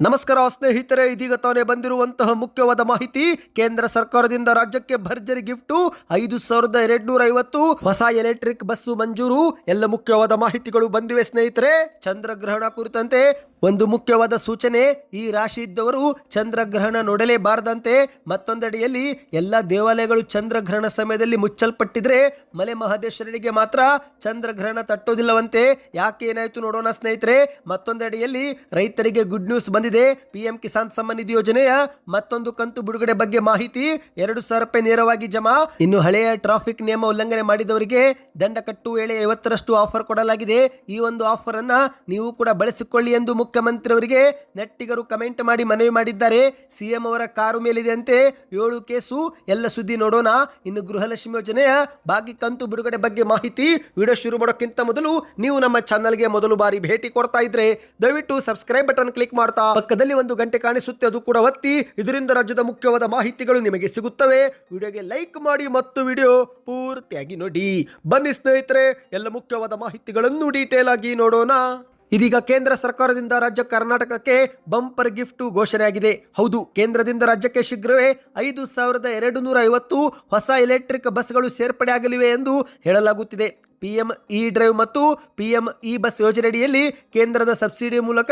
ನಮಸ್ಕಾರ ಸ್ನೇಹಿತರೆ, ಇದೀಗ ತಾನೇ ಬಂದಿರುವಂತಹ ಮುಖ್ಯವಾದ ಮಾಹಿತಿ. ಕೇಂದ್ರ ಸರ್ಕಾರದಿಂದ ರಾಜ್ಯಕ್ಕೆ ಭರ್ಜರಿ ಗಿಫ್ಟು, ಐದು ಸಾವಿರದ ಎರಡ್ನೂರ ಐವತ್ತು, ಹೊಸ ಎಲೆಕ್ಟ್ರಿಕ್ ಬಸ್ಸು ಮಂಜೂರು, ಎಲ್ಲ ಮುಖ್ಯವಾದ ಮಾಹಿತಿಗಳು ಬಂದಿವೆ ಸ್ನೇಹಿತರೆ. ಚಂದ್ರಗ್ರಹಣ ಕುರಿತಂತೆ ಒಂದು ಮುಖ್ಯವಾದ ಸೂಚನೆ, ಈ ರಾಶಿ ಇದ್ದವರು ಚಂದ್ರಗ್ರಹಣ ನೋಡಲೇಬಾರದಂತೆ. ಮತ್ತೊಂದೆಡೆಯಲ್ಲಿ ಎಲ್ಲ ದೇವಾಲಯಗಳು ಚಂದ್ರಗ್ರಹಣ ಸಮಯದಲ್ಲಿ ಮುಚ್ಚಲ್ಪಟ್ಟಿದ್ರೆ ಮಲೆ ಮಹದೇಶ್ವರನಿಗೆ ಮಾತ್ರ ಚಂದ್ರಗ್ರಹಣ ತಟ್ಟೋದಿಲ್ಲವಂತೆ. ಯಾಕೆ ಏನಾಯಿತು ನೋಡೋಣ ಸ್ನೇಹಿತರೆ. ಮತ್ತೊಂದೆಡೆಯಲ್ಲಿ ರೈತರಿಗೆ ಗುಡ್ ನ್ಯೂಸ್ ಬಂದಿದೆ. ಪಿಎಂ ಕಿಸಾನ್ ಸಮ್ಮಾನ್ ನಿಧಿ ಯೋಜನೆಯ ಮತ್ತೊಂದು ಕಂತು ಬಿಡುಗಡೆ ಬಗ್ಗೆ ಮಾಹಿತಿ ಎರಡು ಸಾವಿರ ರೂಪಾಯಿ ನೇರವಾಗಿ ಜಮಾ. ಇನ್ನು ಹಳೆಯ ಟ್ರಾಫಿಕ್ ನಿಯಮ ಉಲ್ಲಂಘನೆ ಮಾಡಿದವರಿಗೆ ದಂಡ ಕಟ್ಟು ವೇಳೆ ಐವತ್ತರಷ್ಟು ಆಫರ್ ಕೊಡಲಾಗಿದೆ. ಈ ಒಂದು ಆಫರ್ ಅನ್ನ ನೀವು ಕೂಡ ಬಳಸಿಕೊಳ್ಳಿ ಎಂದು ಮುಖ್ಯಮಂತ್ರಿ ಅವರಿಗೆ ನೆಟ್ಟಿಗರು ಕಮೆಂಟ್ ಮಾಡಿ ಮನವಿ ಮಾಡಿದ್ದಾರೆ. ಸಿಎಂ ಅವರ ಕಾರು ಮೇಲಿದೆ ಅಂತೆ ಏಳು ಕೇಸು, ಎಲ್ಲ ಸುದ್ದಿ ನೋಡೋಣ. ಇನ್ನು ಗೃಹಲಕ್ಷ್ಮಿ ಯೋಜನೆಯ ಬಾಕಿ ಕಂತು ಬಿಡುಗಡೆ ಬಗ್ಗೆ ಮಾಹಿತಿ ವಿಡಿಯೋ ಶುರು ಮಾಡೋಕ್ಕಿಂತ ಮೊದಲು ನೀವು ನಮ್ಮ ಚಾನಲ್ಗೆ ಮೊದಲು ಬಾರಿ ಭೇಟಿ ಕೊಡ್ತಾ ಇದ್ರೆ ದಯವಿಟ್ಟು ಸಬ್ಸ್ಕ್ರೈಬ್ ಬಟನ್ ಕ್ಲಿಕ್ ಮಾಡ್ತಾ. ಪಕ್ಕದಲ್ಲಿ ಒಂದು ಗಂಟೆ ಕಾಣಿಸುತ್ತೆ, ಅದು ಕೂಡ ಒತ್ತಿ. ಇದರಿಂದ ರಾಜ್ಯದ ಮುಖ್ಯವಾದ ಮಾಹಿತಿಗಳು ನಿಮಗೆ ಸಿಗುತ್ತವೆ. ವಿಡಿಯೋಗೆ ಲೈಕ್ ಮಾಡಿ ಮತ್ತು ವಿಡಿಯೋ ಪೂರ್ತಿಯಾಗಿ ನೋಡಿ. ಬನ್ನಿ ಸ್ನೇಹಿತರೆ, ಎಲ್ಲ ಮುಖ್ಯವಾದ ಮಾಹಿತಿಗಳನ್ನು ಡೀಟೇಲ್ ಆಗಿ ನೋಡೋಣ. ಇದೀಗ ಕೇಂದ್ರ ಸರ್ಕಾರದಿಂದ ರಾಜ್ಯ ಕರ್ನಾಟಕಕ್ಕೆ ಬಂಪರ್ ಗಿಫ್ಟ್ ಘೋಷಣೆಯಾಗಿದೆ. ಹೌದು, ಕೇಂದ್ರದಿಂದ ರಾಜ್ಯಕ್ಕೆ ಶೀಘ್ರವೇ ಐದು ಸಾವಿರದ ಎರಡು ನೂರ ಐವತ್ತು ಹೊಸ ಎಲೆಕ್ಟ್ರಿಕ್ ಬಸ್ಗಳು ಸೇರ್ಪಡೆಯಾಗಲಿವೆ ಎಂದು ಹೇಳಲಾಗುತ್ತಿದೆ. ಪಿಎಂ ಇ ಡ್ರೈವ್ ಮತ್ತು ಪಿಎಂ ಇ ಬಸ್ ಯೋಜನೆಯಡಿಯಲ್ಲಿ ಕೇಂದ್ರದ ಸಬ್ಸಿಡಿ ಮೂಲಕ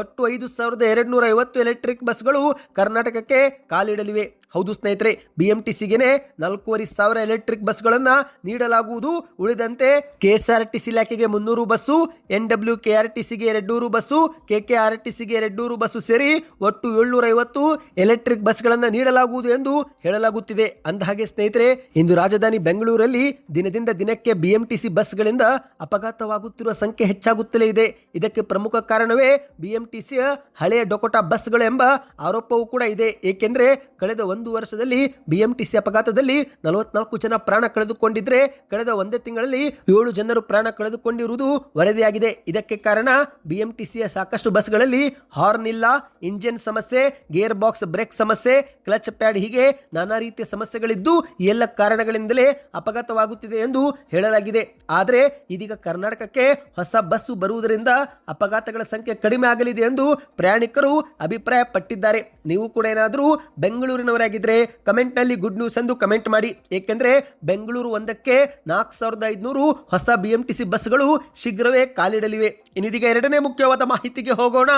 ಒಟ್ಟು ಐದು ಸಾವಿರದ ಎರಡು ನೂರ ಐವತ್ತು ಎಲೆಕ್ಟ್ರಿಕ್ ಬಸ್ಗಳು ಕರ್ನಾಟಕಕ್ಕೆ ಕಾಲಿಡಲಿವೆ. ಹೌದು ಸ್ನೇಹಿತರೆ ಬಿಎಂಟಿಸಿಗೆ ನಾಲ್ಕೂವರೆ ಸಾವಿರ ಎಲೆಕ್ಟ್ರಿಕ್ ಬಸ್ಗಳನ್ನು ನೀಡಲಾಗುವುದು. ಉಳಿದಂತೆ ಕೆಎಸ್ಆರ್ಟಿಸಿ ಇಲಾಖೆಗೆ ಮುನ್ನೂರು ಬಸ್ಸು ಎನ್ ಡಬ್ಲ್ಯೂ ಕೆಆರ್ಟಿಸಿಗೆ ಎರಡ್ನೂರು ಬಸ್ಸು ಕೆಕೆಆರ್ಟಿಸಿಗೆ ಎರಡ್ನೂರು ಬಸ್ಸು ಸೇರಿ ಒಟ್ಟು ಏಳ್ನೂರ ಐವತ್ತು ಎಲೆಕ್ಟ್ರಿಕ್ ಬಸ್ಗಳನ್ನು ನೀಡಲಾಗುವುದು ಎಂದು ಹೇಳಲಾಗುತ್ತಿದೆ. ಅಂದಹಾಗೆ ಸ್ನೇಹಿತರೆ, ಇಂದು ರಾಜಧಾನಿ ಬೆಂಗಳೂರಲ್ಲಿ ದಿನದಿಂದ ದಿನಕ್ಕೆ ಬಿಎಂಟಿಸಿ ಬಸ್ಗಳಿಂದ ಅಪಘಾತವಾಗುತ್ತಿರುವ ಸಂಖ್ಯೆ ಹೆಚ್ಚಾಗುತ್ತಲೇ ಇದೆ. ಇದಕ್ಕೆ ಪ್ರಮುಖ ಕಾರಣವೇ ಬಿಎಂಟಿಸಿಯ ಹಳೆಯ ಡೊಕೋಟಾ ಬಸ್ಗಳು ಎಂಬ ಆರೋಪವೂ ಕೂಡ ಇದೆ. ಏಕೆಂದರೆ ಕಳೆದ ಒಂದು ವರ್ಷದಲ್ಲಿ ಬಿಎಂಟಿಸಿ ಅಪಘಾತದಲ್ಲಿ ನಲವತ್ನಾಲ್ಕು ಜನ ಪ್ರಾಣ ಕಳೆದುಕೊಂಡಿದ್ರೆ ಕಳೆದ ಒಂದೇ ತಿಂಗಳಲ್ಲಿ ಏಳು ಜನರು ಪ್ರಾಣ ಕಳೆದುಕೊಂಡಿರುವುದು ವರದಿಯಾಗಿದೆ. ಇದಕ್ಕೆ ಕಾರಣ ಬಿಎಂಟಿಸಿಯ ಸಾಕಷ್ಟು ಬಸ್ಗಳಲ್ಲಿ ಹಾರ್ನ್ ಇಲ್ಲ, ಇಂಜಿನ್ ಸಮಸ್ಯೆ ಗೇರ್ ಬಾಕ್ಸ್ ಬ್ರೇಕ್ ಸಮಸ್ಯೆ, ಕ್ಲಚ್ ಪ್ಯಾಡ್ ಹೀಗೆ ನಾನಾ ರೀತಿಯ ಸಮಸ್ಯೆಗಳಿದ್ದು ಎಲ್ಲ ಕಾರಣಗಳಿಂದಲೇ ಅಪಘಾತವಾಗುತ್ತಿದೆ ಎಂದು ಹೇಳಲಾಗಿದೆ. ಆದರೆ ಇದೀಗ ಕರ್ನಾಟಕಕ್ಕೆ ಹೊಸ ಬಸ್ಸು ಬರುವುದರಿಂದ ಅಪಘಾತಗಳ ಸಂಖ್ಯೆ ಕಡಿಮೆ ಆಗಲಿದೆ ಎಂದು ಪ್ರಯಾಣಿಕರು ಅಭಿಪ್ರಾಯ ಪಟ್ಟಿದ್ದಾರೆ ನೀವು ಕೂಡ ಏನಾದರೂ ಬೆಂಗಳೂರಿನವರಾಗಿದ್ದರೆ ಕಮೆಂಟ್ನಲ್ಲಿ ಗುಡ್ ನ್ಯೂಸ್ ಎಂದು ಕಮೆಂಟ್ ಮಾಡಿ. ಏಕೆಂದರೆ ಬೆಂಗಳೂರು ಒಂದಕ್ಕೆ ನಾಲ್ಕು ಸಾವಿರದ ಐದುನೂರು ಹೊಸ ಬಿ ಎಂ ಟಿ ಸಿ ಬಸ್ಗಳು ಶೀಘ್ರವೇ ಕಾಲಿಡಲಿವೆ. ಇನ್ನಿದೀಗ ಎರಡನೇ ಮುಖ್ಯವಾದ ಮಾಹಿತಿಗೆ ಹೋಗೋಣ.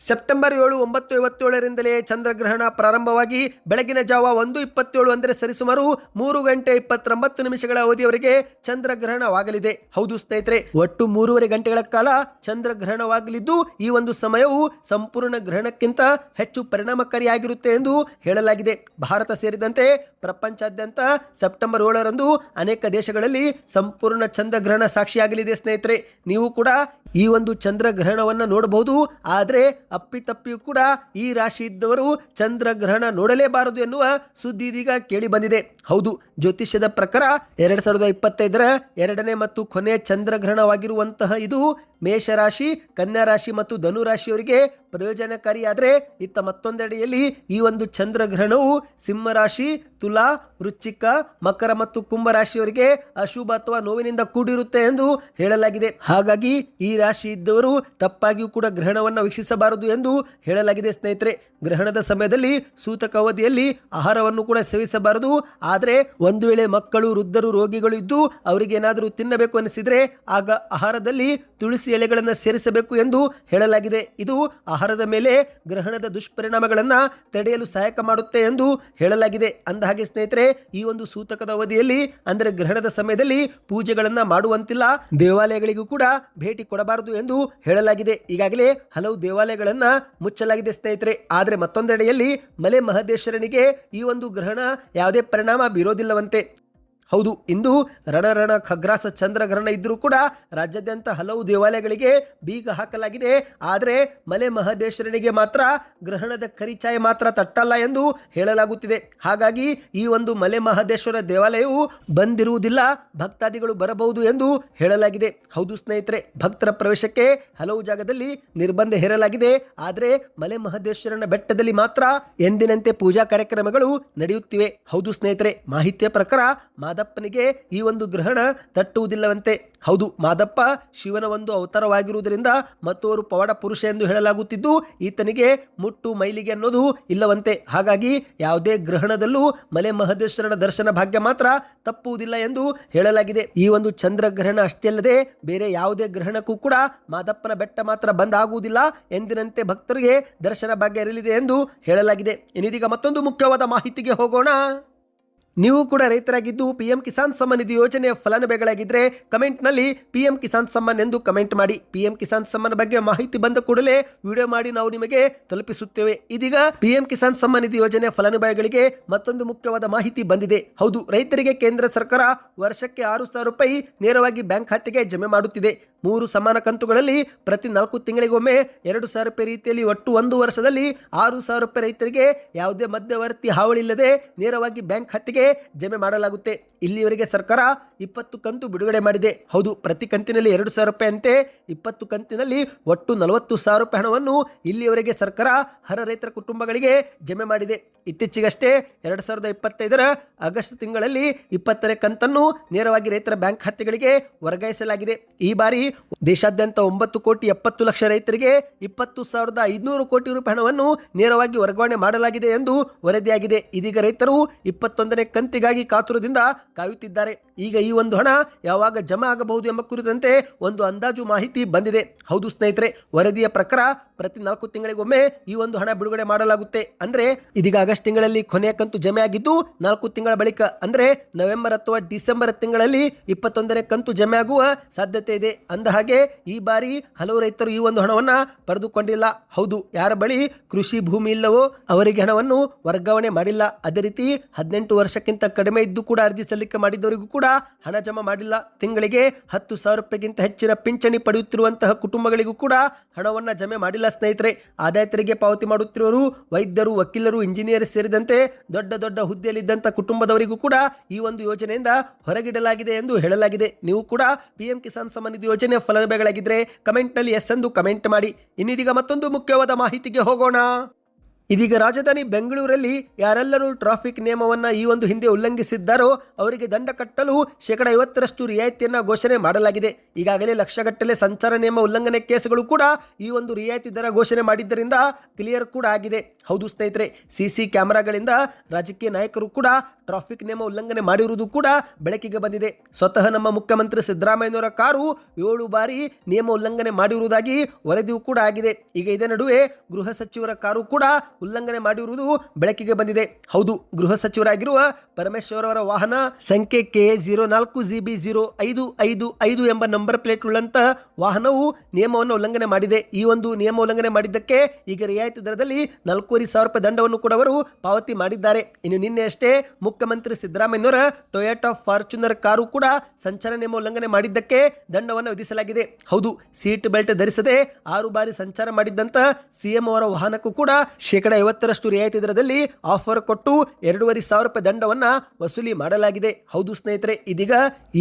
ಸೆಪ್ಟೆಂಬರ್ ಏಳು, ಒಂಬತ್ತು, ಐವತ್ತೇಳರಿಂದಲೇ ಚಂದ್ರಗ್ರಹಣ ಪ್ರಾರಂಭವಾಗಿ ಬೆಳಗಿನ ಜಾವ ಒಂದು ಇಪ್ಪತ್ತೇಳು ಅಂದರೆ ಸರಿಸುಮಾರು ಮೂರು ಗಂಟೆ ಇಪ್ಪತ್ತೊಂಬತ್ತು ನಿಮಿಷಗಳ ಅವಧಿಯವರೆಗೆ ಚಂದ್ರಗ್ರಹಣವಾಗಲಿದೆ. ಹೌದು ಸ್ನೇಹಿತರೆ, ಒಟ್ಟು ಮೂರುವರೆ ಗಂಟೆಗಳ ಕಾಲ ಚಂದ್ರಗ್ರಹಣವಾಗಲಿದ್ದು ಈ ಒಂದು ಸಮಯವು ಸಂಪೂರ್ಣ ಗ್ರಹಣಕ್ಕಿಂತ ಹೆಚ್ಚು ಪರಿಣಾಮಕಾರಿಯಾಗಿರುತ್ತೆ ಎಂದು ಹೇಳಲಾಗಿದೆ. ಭಾರತ ಸೇರಿದಂತೆ ಪ್ರಪಂಚಾದ್ಯಂತ ಸೆಪ್ಟೆಂಬರ್ ಏಳರಂದು ಅನೇಕ ದೇಶಗಳಲ್ಲಿ ಸಂಪೂರ್ಣ ಚಂದ್ರಗ್ರಹಣ ಸಾಕ್ಷಿಯಾಗಲಿದೆ ಸ್ನೇಹಿತರೆ. ನೀವು ಕೂಡ ಈ ಒಂದು ಚಂದ್ರಗ್ರಹಣವನ್ನು ನೋಡಬಹುದು. ಆದರೆ ಅಪ್ಪಿತಪ್ಪಿಯೂ ಕೂಡ ಈ ರಾಶಿ ಇದ್ದವರು ಚಂದ್ರಗ್ರಹಣ ನೋಡಲೇಬಾರದು ಎನ್ನುವ ಸುದ್ದಿ ಇದೀಗ ಕೇಳಿ ಬಂದಿದೆ. ಹೌದು, ಜ್ಯೋತಿಷ್ಯದ ಪ್ರಕಾರ ಎರಡ್ ಸಾವಿರದ ಇಪ್ಪತ್ತೈದರ ಎರಡನೇ ಮತ್ತು ಕೊನೆಯ ಚಂದ್ರಗ್ರಹಣವಾಗಿರುವಂತಹ ಇದು ಮೇಷರಾಶಿ ಕನ್ಯಾ ರಾಶಿ ಮತ್ತು ಧನು ರಾಶಿಯವರಿಗೆ ಪ್ರಯೋಜನಕಾರಿಯಾದರೆ ಇತ್ತ ಮತ್ತೊಂದೆಡೆಯಲ್ಲಿ ಈ ಒಂದು ಚಂದ್ರಗ್ರಹಣವು ಸಿಂಹರಾಶಿ, ತುಲಾ, ವೃಶ್ಚಿಕ, ಮಕರ ಮತ್ತು ಕುಂಭ ರಾಶಿಯವರಿಗೆ ಅಶುಭ ಅಥವಾ ನೋವಿನಿಂದ ಕೂಡಿರುತ್ತೆ ಎಂದು ಹೇಳಲಾಗಿದೆ. ಹಾಗಾಗಿ ಈ ರಾಶಿ ಇದ್ದವರು ತಪ್ಪಾಗಿಯೂ ಕೂಡ ಗ್ರಹಣವನ್ನು ವೀಕ್ಷಿಸಬಾರದು ಎಂದು ಹೇಳಲಾಗಿದೆ ಸ್ನೇಹಿತರೆ. ಗ್ರಹಣದ ಸಮಯದಲ್ಲಿ ಸೂತಕ ಅವಧಿಯಲ್ಲಿ ಆಹಾರವನ್ನು ಕೂಡ ಸೇವಿಸಬಾರದು. ಆದರೆ ಒಂದು ವೇಳೆ ಮಕ್ಕಳು, ವೃದ್ಧರು, ರೋಗಿಗಳು ಇದ್ದು ಅವರಿಗೆ ಏನಾದರೂ ತಿನ್ನಬೇಕು ಅನಿಸಿದರೆ ಆಗ ಆಹಾರದಲ್ಲಿ ತುಳಸಿ ಎಲೆಗಳನ್ನು ಸೇರಿಸಬೇಕು ಎಂದು ಹೇಳಲಾಗಿದೆ. ಇದು ಆಹಾರದ ಮೇಲೆ ಗ್ರಹಣದ ದುಷ್ಪರಿಣಾಮಗಳನ್ನು ತಡೆಯಲು ಸಹಾಯಕ ಮಾಡುತ್ತೆ ಎಂದು ಹೇಳಲಾಗಿದೆ. ಅಂದಹಾಗೆ ಸ್ನೇಹಿತರೆ, ಈ ಒಂದು ಸೂತಕದ ಅವಧಿಯಲ್ಲಿ, ಅಂದರೆ ಗ್ರಹಣದ ಸಮಯದಲ್ಲಿ ಪೂಜೆಗಳನ್ನು ಮಾಡುವಂತಿಲ್ಲ. ದೇವಾಲಯಗಳಿಗೂ ಕೂಡ ಭೇಟಿ ಕೊಡಬಾರದು ಎಂದು ಹೇಳಲಾಗಿದೆ. ಈಗಾಗಲೇ ಹಲವು ದೇವಾಲಯಗಳನ್ನು ಮುಚ್ಚಲಾಗಿದೆ ಸ್ನೇಹಿತರೆ. ಆದರೆ ಮತ್ತೊಂದೆಡೆಯಲ್ಲಿ ಮಲೆ ಮಹದೇಶ್ವರನಿಗೆ ಈ ಒಂದು ಗ್ರಹಣ ಯಾವುದೇ ಪರಿಣಾಮ ಬೀರೋದಿಲ್ಲವಂತೆ. ಹೌದು, ಇಂದು ರಣರಣ ಖಗ್ರಾಸ ಚಂದ್ರಗ್ರಹಣ ಇದ್ದರೂ ಕೂಡ ರಾಜ್ಯಾದ್ಯಂತ ಹಲವು ದೇವಾಲಯಗಳಿಗೆ ಬೀಗ ಹಾಕಲಾಗಿದೆ. ಆದರೆ ಮಲೆ ಮಹದೇಶ್ವರನಿಗೆ ಮಾತ್ರ, ಗ್ರಹಣದ ಕರಿಚಾಯ ಮಾತ್ರ ತಟ್ಟಲ್ಲ ಎಂದು ಹೇಳಲಾಗುತ್ತಿದೆ. ಹಾಗಾಗಿ ಈ ಒಂದು ಮಲೆ ಮಹದೇಶ್ವರ ದೇವಾಲಯವು ಬಂದಿರುವುದಿಲ್ಲ, ಭಕ್ತಾದಿಗಳು ಬರಬಹುದು ಎಂದು ಹೇಳಲಾಗಿದೆ. ಹೌದು ಸ್ನೇಹಿತರೆ, ಭಕ್ತರ ಪ್ರವೇಶಕ್ಕೆ ಹಲವು ಜಾಗದಲ್ಲಿ ನಿರ್ಬಂಧ ಹೇರಲಾಗಿದೆ. ಆದರೆ ಮಲೆ ಮಹದೇಶ್ವರನ ಬೆಟ್ಟದಲ್ಲಿ ಮಾತ್ರ ಎಂದಿನಂತೆ ಪೂಜಾ ಕಾರ್ಯಕ್ರಮಗಳು ನಡೆಯುತ್ತಿವೆ. ಹೌದು ಸ್ನೇಹಿತರೆ, ಮಾಹಿತಿಯ ಪ್ರಕಾರ ಮಾದ ಮಾದಪ್ಪನಿಗೆ ಈ ಒಂದು ಗ್ರಹಣ ತಟ್ಟುವುದಿಲ್ಲವಂತೆ. ಹೌದು, ಮಾದಪ್ಪ ಶಿವನ ಒಂದು ಅವತಾರವಾಗಿರುವುದರಿಂದ ಮತ್ತೋರು ಪವಾಡ ಪುರುಷ ಎಂದು ಹೇಳಲಾಗುತ್ತಿದ್ದು, ಈತನಿಗೆ ಮುಟ್ಟು ಮೈಲಿಗೆ ಅನ್ನೋದು ಇಲ್ಲವಂತೆ. ಹಾಗಾಗಿ ಯಾವುದೇ ಗ್ರಹಣದಲ್ಲೂ ಮಲೆ ಮಹದೇಶ್ವರನ ದರ್ಶನ ಭಾಗ್ಯ ಮಾತ್ರ ತಪ್ಪುವುದಿಲ್ಲ ಎಂದು ಹೇಳಲಾಗಿದೆ. ಈ ಒಂದು ಚಂದ್ರಗ್ರಹಣ ಅಷ್ಟೇ ಅಲ್ಲದೆ ಬೇರೆ ಯಾವುದೇ ಗ್ರಹಣಕ್ಕೂ ಕೂಡ ಮಾದಪ್ಪನ ಬೆಟ್ಟ ಮಾತ್ರ ಬಂದ್ ಆಗುವುದಿಲ್ಲ ಎಂದಿನಂತೆ ಭಕ್ತರಿಗೆ ದರ್ಶನ ಭಾಗ್ಯ ಇರಲಿದೆ ಎಂದು ಹೇಳಲಾಗಿದೆ. ಇನ್ನಿದೀಗ ಮತ್ತೊಂದು ಮುಖ್ಯವಾದ ಮಾಹಿತಿಗೆ ಹೋಗೋಣ. ನೀವು ಕೂಡ ರೈತರಾಗಿದ್ದು ಪಿಎಂ ಕಿಸಾನ್ ಸಮ್ಮಾನ್ ನಿಧಿ ಯೋಜನೆಯ ಫಲಾನುಭವಿಗಳಾಗಿದ್ದರೆ ಕಮೆಂಟ್ನಲ್ಲಿ ಪಿ ಎಂ ಕಿಸಾನ್ ಸಮ್ಮಾನ್ ಎಂದು ಕಮೆಂಟ್ ಮಾಡಿ. ಪಿಎಂ ಕಿಸಾನ್ ಸಮ್ಮಾನ್ ಬಗ್ಗೆ ಮಾಹಿತಿ ಬಂದ ಕೂಡಲೇ ವಿಡಿಯೋ ಮಾಡಿ ನಾವು ನಿಮಗೆ ತಲುಪಿಸುತ್ತೇವೆ. ಇದೀಗ ಪಿಎಂ ಕಿಸಾನ್ ಸಮ್ಮಾನ್ ನಿಧಿ ಯೋಜನೆಯ ಫಲಾನುಭವಿಗಳಿಗೆ ಮತ್ತೊಂದು ಮುಖ್ಯವಾದ ಮಾಹಿತಿ ಬಂದಿದೆ. ಹೌದು, ರೈತರಿಗೆ ಕೇಂದ್ರ ಸರ್ಕಾರ ವರ್ಷಕ್ಕೆ ಆರು ಸಾವಿರ ರೂಪಾಯಿ ನೇರವಾಗಿ ಬ್ಯಾಂಕ್ ಖಾತೆಗೆ ಜಮೆ ಮಾಡುತ್ತಿದೆ. ಮೂರು ಸಮಾನ ಕಂತುಗಳಲ್ಲಿ ಪ್ರತಿ ನಾಲ್ಕು ತಿಂಗಳಿಗೊಮ್ಮೆ ಎರಡು ಸಾವಿರ ರೂಪಾಯಿ ರೀತಿಯಲ್ಲಿ ಒಟ್ಟು ಒಂದು ವರ್ಷದಲ್ಲಿ ಆರು ಸಾವಿರ ರೂಪಾಯಿ ರೈತರಿಗೆ ಯಾವುದೇ ಮಧ್ಯವರ್ತಿ ಹಾವಳಿ ಇಲ್ಲದೆ ನೇರವಾಗಿ ಬ್ಯಾಂಕ್ ಖಾತೆಗೆ ಜಮೆ ಮಾಡಲಾಗುತ್ತೆ. ಇಲ್ಲಿಯವರೆಗೆ ಸರ್ಕಾರ ಇಪ್ಪತ್ತು ಕಂತು ಬಿಡುಗಡೆ ಮಾಡಿದೆ. ಹೌದು, ಪ್ರತಿ ಕಂತಿನಲ್ಲಿ ಎರಡು ಸಾವಿರ ರೂಪಾಯಿ ಅಂತೆ. ಇಪ್ಪತ್ತು ಕಂತಿನಲ್ಲಿ ಒಟ್ಟು ನಲವತ್ತು ಸಾವಿರ ರೂಪಾಯಿ ಹಣವನ್ನು ಇಲ್ಲಿಯವರೆಗೆ ಸರ್ಕಾರ ಹರ ರೈತರ ಕುಟುಂಬಗಳಿಗೆ ಜಮೆ ಮಾಡಿದೆ. ಇತ್ತೀಚೆಗಷ್ಟೇ ಎರಡು ಸಾವಿರದ ಇಪ್ಪತ್ತೈದರ ಆಗಸ್ಟ್ ತಿಂಗಳಲ್ಲಿ ಇಪ್ಪತ್ತನೇ ಕಂತನ್ನು ನೇರವಾಗಿ ರೈತರ ಬ್ಯಾಂಕ್ ಖಾತೆಗಳಿಗೆ ವರ್ಗಾಯಿಸಲಾಗಿದೆ. ಈ ಬಾರಿ ದೇಶಾದ್ಯಂತ ಒಂಬತ್ತು ಕೋಟಿ ಎಪ್ಪತ್ತು ಲಕ್ಷ ರೈತರಿಗೆ ಇಪ್ಪತ್ತು ಸಾವಿರದ ಐದುನೂರು ಕೋಟಿ ರೂಪಾಯಿ ಹಣವನ್ನು ನೇರವಾಗಿ ವರ್ಗಾವಣೆ ಮಾಡಲಾಗಿದೆ ಎಂದು ವರದಿಯಾಗಿದೆ. ಇದೀಗ ರೈತರು ಇಪ್ಪತ್ತೊಂದನೇ ಕಂತಿಗಾಗಿ ಕಾತುರದಿಂದ ಕಾಯುತ್ತಿದ್ದಾರೆ. ಈಗ ಈ ಒಂದು ಹಣ ಯಾವಾಗ ಜಮಾ ಆಗಬಹುದು ಎಂಬ ಕುರಿತಂತೆ ಒಂದು ಅಂದಾಜು ಮಾಹಿತಿ ಬಂದಿದೆ. ಹೌದು ಸ್ನೇಹಿತರೆ, ವರದಿಯ ಪ್ರಕಾರ ಪ್ರತಿ ನಾಲ್ಕು ತಿಂಗಳಿಗೊಮ್ಮೆ ಈ ಒಂದು ಹಣ ಬಿಡುಗಡೆ ಮಾಡಲಾಗುತ್ತೆ. ಅಂದ್ರೆ ಇದೀಗ ಆಗಸ್ಟ್ ತಿಂಗಳಲ್ಲಿ ಕೊನೆಯ ಕಂತು ಜಮೆ ಆಗಿದ್ದು, ನಾಲ್ಕು ತಿಂಗಳ ಬಳಿಕ, ಅಂದ್ರೆ ನವೆಂಬರ್ ಅಥವಾ ಡಿಸೆಂಬರ್ ತಿಂಗಳಲ್ಲಿ ಇಪ್ಪತ್ತೊಂದನೇ ಕಂತು ಜಮೆ ಆಗುವ ಸಾಧ್ಯತೆ ಇದೆ. ಅಂದ ಹಾಗೆ, ಈ ಬಾರಿ ಹಲವು ರೈತರು ಈ ಒಂದು ಹಣವನ್ನ ಪಡೆದುಕೊಂಡಿಲ್ಲ. ಹೌದು, ಯಾರ ಬಳಿ ಕೃಷಿ ಭೂಮಿ ಇಲ್ಲವೋ ಅವರಿಗೆ ಹಣವನ್ನು ವರ್ಗಾವಣೆ ಮಾಡಿಲ್ಲ. ಅದೇ ರೀತಿ ಹದಿನೆಂಟು ವರ್ಷಕ್ಕಿಂತ ಕಡಿಮೆ ಇದ್ದು ಕೂಡ ಅರ್ಜಿ ಸಲ್ಲಿಕೆ ಮಾಡಿದವರಿಗೂ ಕೂಡ ಹಣ ಜಮಾ ಮಾಡಿಲ್ಲ. ತಿಂಗಳಿಗೆ ಹತ್ತು ಸಾವಿರ ರೂಪಾಯಿಗಿಂತ ಹೆಚ್ಚಿನ ಪಿಂಚಣಿ ಪಡೆಯುತ್ತಿರುವಂತಹ ಕುಟುಂಬಗಳಿಗೂ ಕೂಡ ಹಣವನ್ನ ಜಮೆ ಮಾಡಿಲ್ಲ. ಸ್ನೇಹಿತರೆ ಆದಾಯ ತೆರಿಗೆ ಪಾವತಿ ಮಾಡುತ್ತಿರುವರು ವೈದ್ಯರು, ವಕೀಲರು ಇಂಜಿನಿಯರ್ ಸೇರಿದಂತೆ ದೊಡ್ಡ ದೊಡ್ಡ ಹುದ್ದೆಯಲ್ಲಿದ್ದಂಥ ಕುಟುಂಬದವರಿಗೂ ಕೂಡ ಈ ಒಂದು ಯೋಜನೆಯಿಂದ ಹೊರಗಿಡಲಾಗಿದೆ ಎಂದು ಹೇಳಲಾಗಿದೆ. ನೀವು ಕೂಡ ಪಿ ಎಂ ಕಿಸಾನ್ ಸಂಬಂಧಿತ ಯೋಜನೆ ಯೋಜನೆಯ ಫಲಾನುಭವಿಗಳಾಗಿದ್ದರೆ ಕಮೆಂಟ್ನಲ್ಲಿ ಎಸ್ ಎಂದು ಕಮೆಂಟ್ ಮಾಡಿ. ಇನ್ನಿದೀಗ ಮತ್ತೊಂದು ಮುಖ್ಯವಾದ ಮಾಹಿತಿಗೆ ಹೋಗೋಣ. ಇದೀಗ ರಾಜಧಾನಿ ಬೆಂಗಳೂರಲ್ಲಿ ಯಾರೆಲ್ಲರೂ ಟ್ರಾಫಿಕ್ ನಿಯಮವನ್ನ ಈ ಒಂದು ಹಿಂದೆ ಉಲ್ಲಂಘಿಸಿದ್ದಾರೋ ಅವರಿಗೆ ದಂಡ ಕಟ್ಟಲು ಶೇಕಡ ಐವತ್ತರಷ್ಟು ರಿಯಾಯಿತಿಯನ್ನ ಘೋಷಣೆ ಮಾಡಲಾಗಿದೆ. ಈಗಾಗಲೇ ಲಕ್ಷಗಟ್ಟಲೆ ಸಂಚಾರ ನಿಯಮ ಉಲ್ಲಂಘನೆ ಕೇಸುಗಳು ಕೂಡ ಈ ಒಂದು ರಿಯಾಯಿತಿ ದರ ಘೋಷಣೆ ಮಾಡಿದ್ದರಿಂದ ಕ್ಲಿಯರ್ ಕೂಡ ಆಗಿದೆ. ಹೌದು ಸ್ನೇಹಿತರೆ, ಸಿಸಿ ಕ್ಯಾಮೆರಾಗಳಿಂದ ರಾಜಕೀಯ ನಾಯಕರು ಕೂಡ ಟ್ರಾಫಿಕ್ ನಿಯಮ ಉಲ್ಲಂಘನೆ ಮಾಡಿರುವುದು ಕೂಡ ಬೆಳಕಿಗೆ ಬಂದಿದೆ. ಸ್ವತಃ ನಮ್ಮ ಮುಖ್ಯಮಂತ್ರಿ ಸಿದ್ದರಾಮಯ್ಯನವರ ಕಾರು ಏಳು ಬಾರಿ ನಿಯಮ ಉಲ್ಲಂಘನೆ ಮಾಡಿರುವುದಾಗಿ ವರದಿಯೂ ಕೂಡ ಆಗಿದೆ. ಈಗ ಇದೇ ನಡುವೆ ಗೃಹ ಸಚಿವರ ಕಾರು ಕೂಡ ಉಲ್ಲಂಘನೆ ಮಾಡಿರುವುದು ಬೆಳಕಿಗೆ ಬಂದಿದೆ. ಹೌದು, ಗೃಹ ಸಚಿವರಾಗಿರುವ ಪರಮೇಶ್ವರ್ ಅವರ ವಾಹನ ಸಂಖ್ಯೆ ಕೆ ಜೀರೋ ನಾಲ್ಕು ಜಿ ಬಿ ಜೀರೋ ಐದು ಐದು ಐದು ಎಂಬ ನಂಬರ್ ಪ್ಲೇಟ್ ಉಳ್ಳಂತ ವಾಹನವು ನಿಯಮವನ್ನು ಉಲ್ಲಂಘನೆ ಮಾಡಿದೆ. ಈ ಒಂದು ನಿಯಮ ಉಲ್ಲಂಘನೆ ಮಾಡಿದ್ದಕ್ಕೆ ಈಗ ರಿಯಾಯಿತಿ ದರದಲ್ಲಿ ನಾಲ್ಕೂವರೆ ಸಾವಿರ ರೂಪಾಯಿ ದಂಡವನ್ನು ಕೂಡ ಅವರು ಪಾವತಿ ಮಾಡಿದ್ದಾರೆ. ಇನ್ನು ನಿನ್ನೆ ಅಷ್ಟೇ ಮುಖ್ಯಮಂತ್ರಿ ಸಿದ್ದರಾಮಯ್ಯನವರ ಟೊಯೋಟಾ ಫಾರ್ಚುನರ್ ಕಾರು ಕೂಡ ಸಂಚಾರ ನಿಯಮ ಉಲ್ಲಂಘನೆ ಮಾಡಿದ್ದಕ್ಕೆ ದಂಡವನ್ನು ವಿಧಿಸಲಾಗಿದೆ. ಹೌದು, ಸೀಟ್ ಬೆಲ್ಟ್ ಧರಿಸದೆ ಆರು ಬಾರಿ ಸಂಚಾರ ಮಾಡಿದ್ದಂತ ಸಿಎಂ ಅವರ ವಾಹನಕ್ಕೂ ಕೂಡ ಶೇಕಡ ಐವತ್ತರಷ್ಟು ರಿಯಾಯಿತಿ ದರದಲ್ಲಿ ಆಫರ್ ಕೊಟ್ಟು ಎರಡೂವರೆ ಸಾವಿರ ರೂಪಾಯಿ ದಂಡವನ್ನ ವಸೂಲಿ ಮಾಡಲಾಗಿದೆ. ಹೌದು ಸ್ನೇಹಿತರೆ, ಇದೀಗ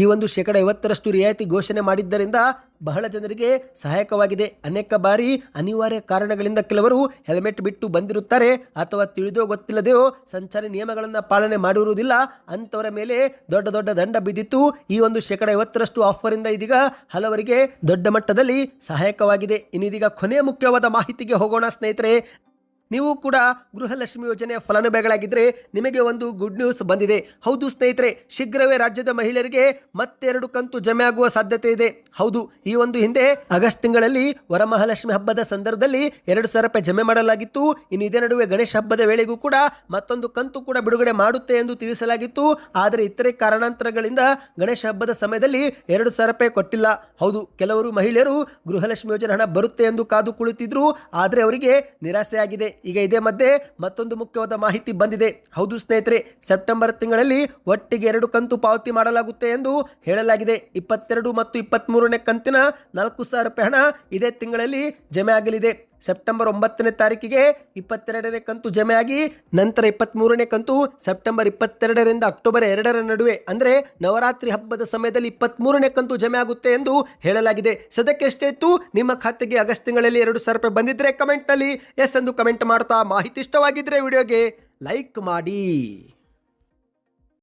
ಈ ಒಂದು ಶೇಕಡ ಐವತ್ತರಷ್ಟು ರಿಯಾಯಿತಿ ಘೋಷಣೆ ಮಾಡಿದ್ದರಿಂದ ಬಹಳ ಜನರಿಗೆ ಸಹಾಯಕವಾಗಿದೆ. ಅನೇಕ ಬಾರಿ ಅನಿವಾರ್ಯ ಕಾರಣಗಳಿಂದ ಕೆಲವರು ಹೆಲ್ಮೆಟ್ ಬಿಟ್ಟು ಬಂದಿರುತ್ತಾರೆ ಅಥವಾ ತಿಳಿದೋ ಗೊತ್ತಿಲ್ಲದೆಯೋ ಸಂಚಾರಿ ನಿಯಮಗಳನ್ನು ಪಾಲನೆ ಮಾಡಿರುವುದಿಲ್ಲ. ಅಂಥವರ ಮೇಲೆ ದೊಡ್ಡ ದೊಡ್ಡ ದಂಡ ಬಿದ್ದಿತ್ತು. ಈ ಒಂದು ಶೇಕಡ ಐವತ್ತರಷ್ಟು ಆಫರ್ ಇಂದ ಇದೀಗ ಹಲವರಿಗೆ ದೊಡ್ಡ ಮಟ್ಟದಲ್ಲಿ ಸಹಾಯಕವಾಗಿದೆ. ಇನ್ನಿದೀಗ ಕೊನೆಯ ಮುಖ್ಯವಾದ ಮಾಹಿತಿಗೆ ಹೋಗೋಣ ಸ್ನೇಹಿತರೆ. ನೀವು ಕೂಡ ಗೃಹಲಕ್ಷ್ಮಿ ಯೋಜನೆಯ ಫಲಾನುಭವಿಗಳಾಗಿದ್ದರೆ ನಿಮಗೆ ಒಂದು ಗುಡ್ ನ್ಯೂಸ್ ಬಂದಿದೆ. ಹೌದು ಸ್ನೇಹಿತರೆ, ಶೀಘ್ರವೇ ರಾಜ್ಯದ ಮಹಿಳೆಯರಿಗೆ ಮತ್ತೆರಡು ಕಂತು ಜಮೆ ಆಗುವ ಸಾಧ್ಯತೆ ಇದೆ. ಹೌದು, ಈ ಒಂದು ಹಿಂದೆ ಆಗಸ್ಟ್ ತಿಂಗಳಲ್ಲಿ ವರಮಹಾಲಕ್ಷ್ಮಿ ಹಬ್ಬದ ಸಂದರ್ಭದಲ್ಲಿ ಎರಡು ಸಾವಿರ ರೂಪಾಯಿ ಜಮೆ ಮಾಡಲಾಗಿತ್ತು. ಇನ್ನು ಇದೇ ನಡುವೆ ಗಣೇಶ ಹಬ್ಬದ ವೇಳೆಗೂ ಕೂಡ ಮತ್ತೊಂದು ಕಂತು ಕೂಡ ಬಿಡುಗಡೆ ಮಾಡುತ್ತೆ ಎಂದು ತಿಳಿಸಲಾಗಿತ್ತು. ಆದರೆ ಇತರೆ ಕಾರಣಾಂತರಗಳಿಂದ ಗಣೇಶ ಹಬ್ಬದ ಸಮಯದಲ್ಲಿ ಎರಡು ಸಾವಿರ ರೂಪಾಯಿ ಕೊಟ್ಟಿಲ್ಲ. ಹೌದು, ಕೆಲವರು ಮಹಿಳೆಯರು ಗೃಹಲಕ್ಷ್ಮಿ ಯೋಜನೆ ಹಣ ಬರುತ್ತೆ ಎಂದು ಕಾದು ಕುಳಿತಿದ್ರು. ಆದರೆ ಅವರಿಗೆ ನಿರಾಸೆಯಾಗಿದೆ. ಈಗ ಇದೇ ಮಧ್ಯೆ ಮತ್ತೊಂದು ಮುಖ್ಯವಾದ ಮಾಹಿತಿ ಬಂದಿದೆ. ಹೌದು ಸ್ನೇಹಿತರೆ, ಸೆಪ್ಟೆಂಬರ್ ತಿಂಗಳಲ್ಲಿ ಒಟ್ಟಿಗೆ ಎರಡು ಕಂತು ಪಾವತಿ ಮಾಡಲಾಗುತ್ತೆ ಎಂದು ಹೇಳಲಾಗಿದೆ. ಇಪ್ಪತ್ತೆರಡು ಮತ್ತು ಇಪ್ಪತ್ತ್ಮೂರನೇ ಕಂತಿನ ನಾಲ್ಕು ಸಾವಿರ ರೂಪಾಯಿ ಹಣ ಇದೇ ತಿಂಗಳಲ್ಲಿ ಜಮೆ ಆಗಲಿದೆ. ಸೆಪ್ಟೆಂಬರ್ ಒಂಬತ್ತನೇ ತಾರೀಕಿಗೆ ಇಪ್ಪತ್ತೆರಡನೇ ಕಂತು ಜಮೆಯಾಗಿ, ನಂತರ ಇಪ್ಪತ್ತ್ಮೂರನೇ ಕಂತು ಸೆಪ್ಟೆಂಬರ್ ಇಪ್ಪತ್ತೆರಡರಿಂದ ಅಕ್ಟೋಬರ್ ಎರಡರ ನಡುವೆ. ಅಂದರೆ ನವರಾತ್ರಿ ಹಬ್ಬದ ಸಮಯದಲ್ಲಿ ಇಪ್ಪತ್ತ್ಮೂರನೇ ಕಂತು ಜಮೆ ಆಗುತ್ತೆ ಎಂದು ಹೇಳಲಾಗಿದೆ. ಸದ್ಯಕ್ಕೆ ಎಷ್ಟೇ ಇತ್ತು, ನಿಮ್ಮ ಖಾತೆಗೆ ಆಗಸ್ಟ್ ತಿಂಗಳಲ್ಲಿ ಎರಡು ಸಾವಿರ ರೂಪಾಯಿ ಬಂದಿದ್ದರೆ ಕಮೆಂಟ್ನಲ್ಲಿ. ಎಸ್ ಎಂದು ಕಮೆಂಟ್ ಮಾಡ್ತಾ ಮಾಹಿತಿ ಇಷ್ಟವಾಗಿದ್ದರೆ ವಿಡಿಯೋಗೆ ಲೈಕ್ ಮಾಡಿ.